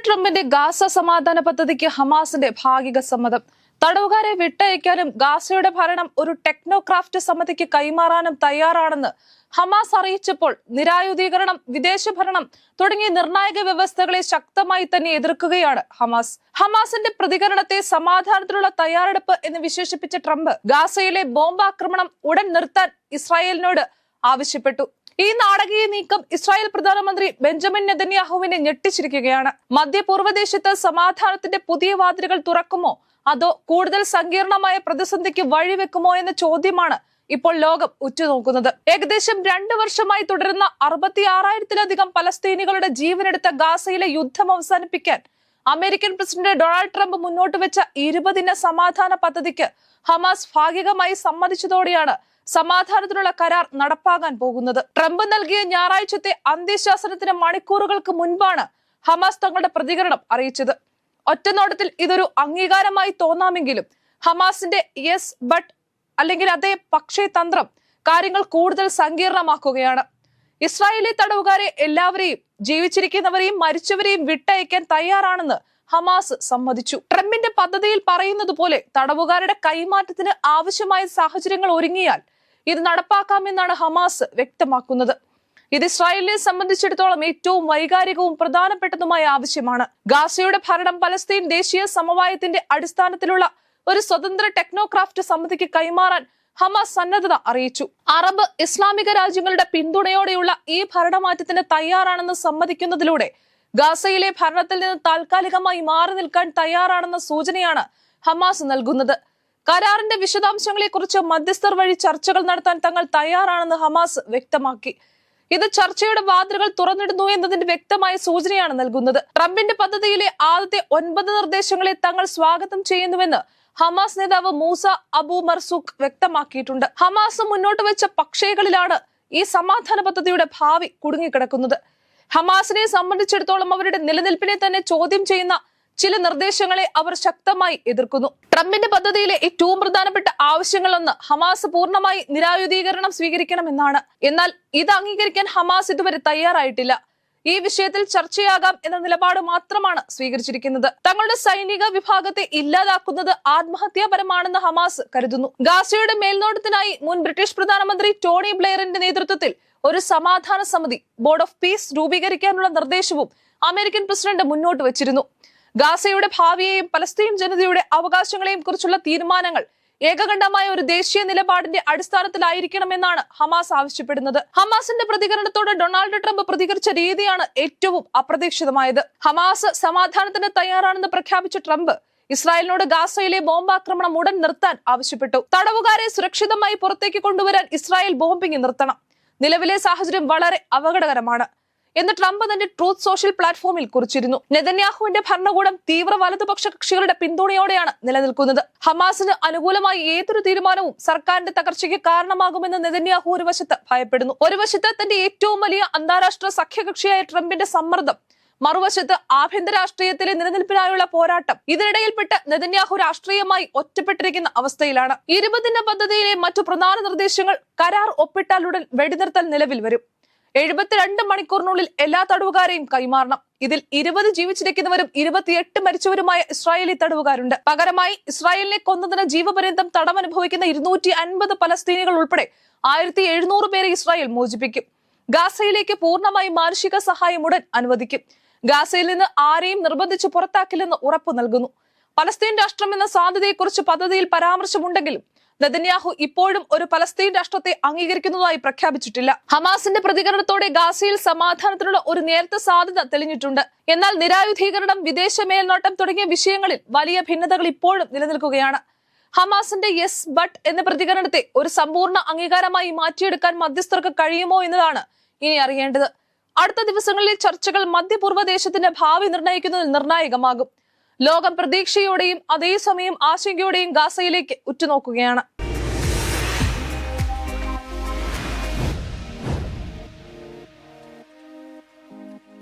Donald ട്രംപിന്റെ Gaza സമാധാന പദ്ധതിക്ക് ഹമാസിന്റെ ഭാഗിക സമ്മതം. തടവുകാരെ വിട്ടയക്കാനും ഗാസയുടെ ഭരണം ഒരു ടെക്നോക്രാഫ്റ്റ് സമിതിക്ക് കൈമാറാനും തയ്യാറാണെന്ന് ഹമാസ് അറിയിച്ചപ്പോൾ നിരായുധീകരണം വിദേശ ഭരണം തുടങ്ങിയ നിർണായക വ്യവസ്ഥകളെ ശക്തമായി തന്നെ എതിർക്കുകയാണ് ഹമാസ്. ഹമാസിന്റെ പ്രതികരണത്തെ സമാധാനത്തിനുള്ള തയ്യാറെടുപ്പ് എന്ന് വിശേഷിപ്പിച്ച ട്രംപ് ഗാസയിലെ ബോംബാക്രമണം ഉടൻ നിർത്താൻ ഇസ്രായേലിനോട് ആവശ്യപ്പെട്ടു. ഈ നാടകീയ നീക്കം ഇസ്രായേൽ പ്രധാനമന്ത്രി ബെഞ്ചമിൻ നെതന്യാഹുവിനെ ഞെട്ടിച്ചിരിക്കുകയാണ്. മധ്യപൂർവദേശത്ത് സമാധാനത്തിന്റെ പുതിയ വാതിലുകൾ തുറക്കുമോ? അതോ കൂടുതൽ സങ്കീർണമായ പ്രതിസന്ധിക്ക് വഴിവെക്കുമോ എന്ന ചോദ്യമാണ് ഇപ്പോൾ ലോകം ഉറ്റുനോക്കുന്നത്. ഏകദേശം രണ്ടു വർഷമായി തുടരുന്ന അറുപത്തി ആറായിരത്തിലധികം പലസ്തീനികളുടെ ജീവനെടുത്ത ഗാസയിലെ യുദ്ധം അവസാനിപ്പിക്കാൻ അമേരിക്കൻ പ്രസിഡന്റ് ഡൊണാൾഡ് ട്രംപ് മുന്നോട്ട് വെച്ച ഇരുപതിന സമാധാന പദ്ധതിക്ക് ഹമാസ് ഭാഗികമായി സമ്മതിച്ചതോടെയാണ് സമാധാനത്തിനുള്ള കരാർ നടപ്പാകാൻ പോകുന്നത്. ട്രംപ് നൽകിയ ഞായറാഴ്ചത്തെ അന്ത്യശാസനത്തിന് മണിക്കൂറുകൾക്ക് മുൻപാണ് ഹമാസ് തങ്ങളുടെ പ്രതികരണം അറിയിച്ചത്. ഒറ്റനോട്ടത്തിൽ ഇതൊരു അംഗീകാരമായി തോന്നാമെങ്കിലും ഹമാസിന്റെ യെസ് ബട്ട് അല്ലെങ്കിൽ അതേ പക്ഷേ തന്ത്രം കാര്യങ്ങൾ കൂടുതൽ സങ്കീർണമാക്കുകയാണ്. ഇസ്രായേലി തടവുകാരെ എല്ലാവരെയും ജീവിച്ചിരിക്കുന്നവരെയും മരിച്ചവരെയും വിട്ടയക്കാൻ തയ്യാറാണെന്ന് ഹമാസ് സമ്മതിച്ചു. ട്രംപിന്റെ പദ്ധതിയിൽ പറയുന്നത് പോലെ തടവുകാരുടെ കൈമാറ്റത്തിന് ആവശ്യമായ സാഹചര്യങ്ങൾ ഒരുങ്ങിയാൽ ഇത് നടപ്പാക്കാമെന്നാണ് ഹമാസ് വ്യക്തമാക്കുന്നത്. ഇത് ഇസ്രായേലിനെ സംബന്ധിച്ചിടത്തോളം ഏറ്റവും വൈകാരികവും പ്രധാനപ്പെട്ടതുമായ ആവശ്യമാണ്. ഗാസയുടെ ഭരണം പലസ്തീൻ ദേശീയ സമവായത്തിന്റെ അടിസ്ഥാനത്തിലുള്ള ഒരു സ്വതന്ത്ര ടെക്നോക്രാഫ്റ്റ് സമിതിക്ക് കൈമാറാൻ ഹമാസ് സന്നദ്ധത അറിയിച്ചു. അറബ് ഇസ്ലാമിക രാജ്യങ്ങളുടെ പിന്തുണയോടെയുള്ള ഈ ഭരണമാറ്റത്തിന് തയ്യാറാണെന്ന് സമ്മതിക്കുന്നതിലൂടെ ഗാസയിലെ ഭരണത്തിൽ നിന്ന് താൽക്കാലികമായി മാറി നിൽക്കാൻ തയ്യാറാണെന്ന സൂചനയാണ് ഹമാസ് നൽകുന്നത്. കരാറിന്റെ വിശദാംശങ്ങളെക്കുറിച്ച് മധ്യസ്ഥർ വഴി ചർച്ചകൾ നടത്താൻ തങ്ങൾ തയ്യാറാണെന്ന് ഹമാസ് വ്യക്തമാക്കി. ഇത് ചർച്ചയുടെ വാതിലുകൾ തുറന്നിടുന്നു എന്നതിന്റെ വ്യക്തമായ സൂചനയാണ് നൽകുന്നത്. ട്രംപിന്റെ പദ്ധതിയിലെ ആദ്യത്തെ ഒൻപത് നിർദ്ദേശങ്ങളെ തങ്ങൾ സ്വാഗതം ചെയ്യുന്നുവെന്ന് ഹമാസ് നേതാവ് മൂസ അബു മർസൂഖ് വ്യക്തമാക്കിയിട്ടുണ്ട്. ഹമാസ് മുന്നോട്ട് വെച്ച പക്ഷേകളിലാണ് ഈ സമാധാന പദ്ധതിയുടെ ഭാവി കുടുങ്ങിക്കിടക്കുന്നത്. ഹമാസിനെ സംബന്ധിച്ചിടത്തോളം അവരുടെ നിലനിൽപ്പിനെ തന്നെ ചോദ്യം ചെയ്യുന്ന ചില നിർദ്ദേശങ്ങളെ അവർ ശക്തമായി എതിർക്കുന്നു. ട്രംപിന്റെ പദ്ധതിയിലെ ഏറ്റവും പ്രധാനപ്പെട്ട ആവശ്യങ്ങളൊന്ന് ഹമാസ് പൂർണമായി നിരായുധീകരണം സ്വീകരിക്കണമെന്നാണ്. എന്നാൽ ഇത് അംഗീകരിക്കാൻ ഹമാസ് ഇതുവരെ തയ്യാറായിട്ടില്ല. ഈ വിഷയത്തിൽ ചർച്ചയാകാം എന്ന നിലപാട് മാത്രമാണ് സ്വീകരിച്ചിരിക്കുന്നത്. തങ്ങളുടെ സൈനിക വിഭാഗത്തെ ഇല്ലാതാക്കുന്നത് ആത്മഹത്യാപരമാണെന്ന് ഹമാസ് കരുതുന്നു. ഗാസയുടെ മേൽനോട്ടത്തിനായി മുൻ ബ്രിട്ടീഷ് പ്രധാനമന്ത്രി ടോണി ബ്ലെയറിന്റെ നേതൃത്വത്തിൽ ഒരു സമാധാന സമിതി ബോർഡ് ഓഫ് പീസ് രൂപീകരിക്കാനുള്ള നിർദ്ദേശവും അമേരിക്കൻ പ്രസിഡന്റ് മുന്നോട്ട് വച്ചിരുന്നു. ഗാസയുടെ ഭാവിയെയും പലസ്തീൻ ജനതയുടെ അവകാശങ്ങളെയും കുറിച്ചുള്ള തീരുമാനങ്ങൾ ഏകകണ്ഠമായ ഒരു ദേശീയ നിലപാടിന്റെ അടിസ്ഥാനത്തിലായിരിക്കണമെന്നാണ് ഹമാസ് ആവശ്യപ്പെടുന്നത്. ഹമാസിന്റെ പ്രതികരണത്തോട് ഡൊണാൾഡ് ട്രംപ് പ്രതികരിച്ച രീതിയാണ് ഏറ്റവും അപ്രതീക്ഷിതമായത്. ഹമാസ് സമാധാനത്തിന് തയ്യാറാണെന്ന് പ്രഖ്യാപിച്ച ട്രംപ് ഇസ്രായേലിനോട് ഗാസയിലെ ബോംബാക്രമണം ഉടൻ നിർത്താൻ ആവശ്യപ്പെട്ടു. തടവുകാരെ സുരക്ഷിതമായി പുറത്തേക്ക് കൊണ്ടുവരാൻ ഇസ്രായേൽ ബോംബിംഗ് നിർത്തണം. നിലവിലെ സാഹചര്യം വളരെ അപകടകരമാണ്. എന്ന് ട്രംപ് തന്റെ ട്രൂത്ത് സോഷ്യൽ പ്ലാറ്റ്ഫോമിൽ കുറിച്ചിരുന്നു. നെതന്യാഹുവിന്റെ ഭരണകൂടം തീവ്ര വലതുപക്ഷ കക്ഷികളുടെ പിന്തുണയോടെയാണ് നിലനിൽക്കുന്നത്. ഹമാസിന് അനുകൂലമായി ഏതൊരു തീരുമാനവും സർക്കാരിന്റെ തകർച്ചയ്ക്ക് കാരണമാകുമെന്ന് നെതന്യാഹു ഒരു വശത്ത് ഭയപ്പെടുന്നു. ഒരു വശത്ത് തന്റെ ഏറ്റവും വലിയ അന്താരാഷ്ട്ര സഖ്യകക്ഷിയായ ട്രംപിന്റെ സമ്മർദ്ദം മറുവശത്ത് ആഭ്യന്തര രാഷ്ട്രീയത്തിലെ നിലനിൽപ്പിനായുള്ള പോരാട്ടം ഇതിനിടയിൽപ്പെട്ട് നെതന്യാഹു രാഷ്ട്രീയമായി ഒറ്റപ്പെട്ടിരിക്കുന്ന അവസ്ഥയിലാണ്. ഇരുപതിന്റെ പദ്ധതിയിലെ മറ്റു പ്രധാന നിർദ്ദേശങ്ങൾ കരാർ ഒപ്പിട്ടാലുടൻ വെടിനിർത്തൽ നിലവിൽ വരും. എഴുപത്തിരണ്ട് മണിക്കൂറിനുള്ളിൽ എല്ലാ തടവുകാരെയും കൈമാറണം. ഇതിൽ ഇരുപത് ജീവിച്ചിരിക്കുന്നവരും ഇരുപത്തിയെട്ട് മരിച്ചവരുമായ ഇസ്രായേലി തടവുകാരുണ്ട്. പകരമായി ഇസ്രായേലിനെ കൊന്നതിന് ജീവപര്യന്തം തടവനുഭവിക്കുന്ന ഇരുന്നൂറ്റി അൻപത് പലസ്തീനികൾ ഉൾപ്പെടെ ആയിരത്തി എഴുന്നൂറ് പേരെ ഇസ്രായേൽ മോചിപ്പിക്കും. ഗാസയിലേക്ക് പൂർണമായി മാനുഷിക സഹായം ഉടൻ അനുവദിക്കും. ഗാസയിൽ നിന്ന് ആരെയും നിർബന്ധിച്ച് പുറത്താക്കില്ലെന്ന് ഉറപ്പു നൽകുന്നു. പലസ്തീൻ രാഷ്ട്രം എന്ന സാധ്യതയെക്കുറിച്ച് പദ്ധതിയിൽ പരാമർശമുണ്ടെങ്കിലും നെതന്യാഹു ഇപ്പോഴും ഒരു പലസ്തീൻ രാഷ്ട്രത്തെ അംഗീകരിക്കുന്നതായി പ്രഖ്യാപിച്ചിട്ടില്ല. ഹമാസിന്റെ പ്രതികരണത്തോടെ ഗാസയിൽ സമാധാനത്തിനുള്ള ഒരു നേരത്തെ സാധ്യത തെളിഞ്ഞിട്ടുണ്ട്. എന്നാൽ നിരായുധീകരണം വിദേശ മേൽനോട്ടം തുടങ്ങിയ വിഷയങ്ങളിൽ വലിയ ഭിന്നതകൾ ഇപ്പോഴും നിലനിൽക്കുകയാണ്. ഹമാസിന്റെ യെസ് ബട്ട് എന്ന പ്രതികരണത്തെ ഒരു സമ്പൂർണ അംഗീകാരമായി മാറ്റിയെടുക്കാൻ മധ്യസ്ഥർക്ക് കഴിയുമോ എന്നതാണ് ഇനി അറിയേണ്ടത്. അടുത്ത ദിവസങ്ങളിലെ ചർച്ചകൾ മധ്യപൂർവ ദേശത്തിന്റെ ഭാവി നിർണയിക്കുന്നതിൽ നിർണായകമാകും. ലോകം പ്രതീക്ഷയോടെയും അതേസമയം ആശങ്കയോടെയും ഗാസയിലേക്ക് ഉറ്റുനോക്കുകയാണ്.